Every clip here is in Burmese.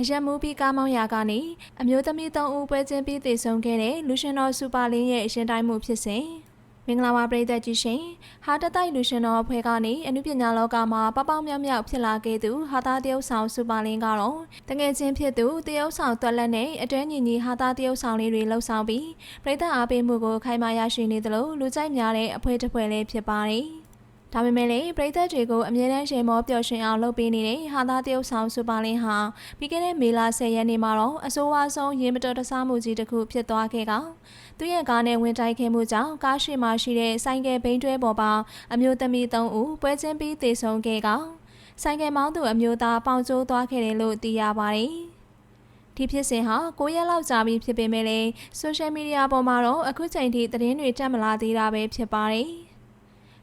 အရက်မူပြီးကားမောင်းရာကနေအမျိုးသမီး၃ဦးပွဲချင်းပြီးတည်ဆုံခဲ့တဲ့လူရှင်တော်စူပါလင်းရဲ့အရှင်တိုင်းမှုဖြစ်စဉ်မင်္ဂလာပါပရိသတ်ကြီးရှင်ဟာတတိုက်လူရှင်တော်အဖွဲ့ကနေအနုပညာလောကမှာပပောင်းမြောက်မြောက်ဖြစ်လာခဲ့သူဟာသားတရုပ်ဆောင်စူပါလင်းကတော့တငယ်ချင်းဖြစ်သူတရုပ်ဆောင်တွက်လက်နဲ့အတွဲညီညီဟာသားတရုပ်ဆောင်လေးတွေလှုပ်ဆောင်ပြီးပရိသတ်အားပေးမှုကိုခိုင်မာရရှိနေသလိုလူကြိုက်များတဲ့အဖွဲ့တစ်ဖွဲ့လေးဖြစ်ပါတယ် ဒါပေမဲ့လည်းပရိသတ်တွေကိုအမြဲတမ်းရှင်မောပျော်ရွှင်အောင်လုပ်ပေးနေတဲ့ဟာသားတရုပ်ဆောင်စူပါလင်းဟာပြီးခဲ့တဲ့မေလ10ရက်နေ့မှာတော့အဆိုးဝါးဆုံးရေမတော်တဆမှုကြီးတစ်ခုဖြစ်သွားခဲ့ကောင်သူရဲ့ကားနဲ့ဝင်တိုက်ခဲ့မှုကြောင့်ကားရှိမှရှိတဲ့ဆိုင်ကယ်ဘိန်းတွဲပေါ်ပါအမျိုးသမီး၃ဦးပွဲချင်းပြီးသေဆုံးခဲ့ကောင်ဆိုင်ကယ်မောင်းသူအမျိုးသားပေါင်ကျိုးသွားခဲ့တယ်လို့သိရပါတယ်ဒီဖြစ်စဉ်ဟာ9ရက်လောက်ကြာပြီဖြစ်ပေမဲ့လည်းဆိုရှယ်မီဒီယာပေါ်မှာတော့အခုချိန်ထိသတင်းတွေတက်မလာသေးတာပဲဖြစ်ပါတယ်။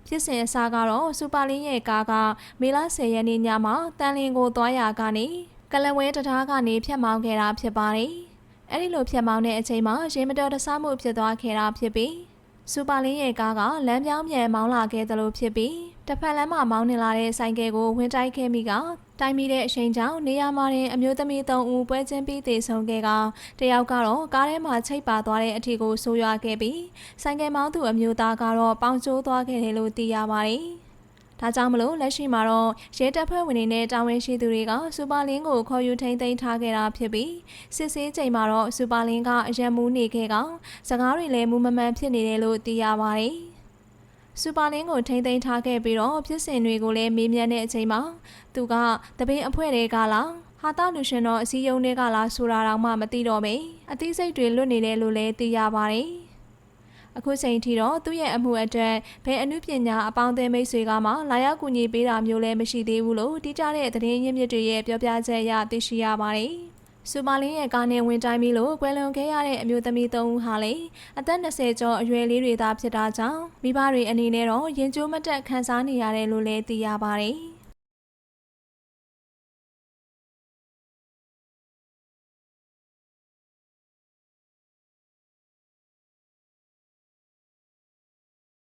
ဖြစ်စဉ်အစားကတော့စူပါလင်းရဲ့ကားကမေလ10ရက်နေ့ညမှာတန်လင်းကိုသွားရာကနေကလဝဲတံတားကနေဖြတ်မောင်းခဲ့တာဖြစ်ပါတယ်။အဲ့ဒီလိုဖြတ်မောင်းတဲ့အချိန်မှာရေမတော်တဆမှုဖြစ်သွားခဲ့တာဖြစ်ပြီးစူပါလင်းရဲ့ကားကလမ်းပြောင်းပြန်မောင်းလာခဲ့သလိုဖြစ်ပြီး တစ်ဖက်လမ်းမှာမောင်းနေလာတဲ့ဆိုင်ကယ်ကိုဝင်တိုက်ခဲ့မိကတိုင်းမိတဲ့အချိန်ကြောင့်နေရာမှာတင်အမျိုးသမီး၃ဦးပွဲချင်းပြီးသေဆုံးခဲ့ကတယောက်ကတော့ကားထဲမှာချိတ်ပါသွားတဲ့အထီကိုဆိုးရွားခဲ့ပြီးဆိုင်ကယ်မောင်းသူအမျိုးသားကတော့ပေါင်ကျိုးသွားခဲ့တယ်လို့သိရပါတယ်။ဒါကြောင့်မလို့လက်ရှိမှာတော့ရဲတပ်ဖွဲ့ဝင်တွေနဲ့တာဝန်ရှိသူတွေကစူပါလင်းကိုခေါ်ယူထိန်းသိမ်းထားခဲ့တာဖြစ်ပြီးစစ်ဆေးချိန်မှာတော့စူပါလင်းကအရန်မူးနေခဲ့ကစကားတွေလည်းမူမမှန်ဖြစ်နေတယ်လို့သိရပါတယ်။ စူပါလင်းကိုထိမ့်သိမ်းထားခဲ့ပြီးတော့ဖြစ်စဉ်တွေကိုလည်းမေးမြန်းတဲ့အချိန်မှာသူကတပင်းအဖွဲ့တွေကလားဟာတာလူရှင်တော်အစည်းအရုံးတွေကလားဆိုတာတော့မှမသိတော့မေအသိစိတ်တွေလွတ်နေတယ်လို့လည်းသိရပါတယ်အခုချိန်ထိတော့သူ့ရဲ့အမှုအတွက်ဘယ်အမှုပညာအပေါင်းအသင်းမိတ်ဆွေကမှလာရောက်ကူညီပေးတာမျိုးလည်းမရှိသေးဘူးလို့တိကျတဲ့သတင်းရင်းမြစ်တွေရဲ့ပြောပြချက်အရသိရှိရပါတယ် စူမာလင်းရဲ့ကားနဲ့ဝင်တိုင်းပြီလို့ကွယ်လွန်ခဲ့ရတဲ့အမျိုးသမီး၃ဦးဟာလေအသက်20ကျော်အရွယ်လေးတွေသာဖြစ်တာကြောင့်မိဘတွေအနေနဲ့တော့ရင်ကျိုးမတက်ခံစားနေရတယ်လို့လည်းသိရပါတယ်။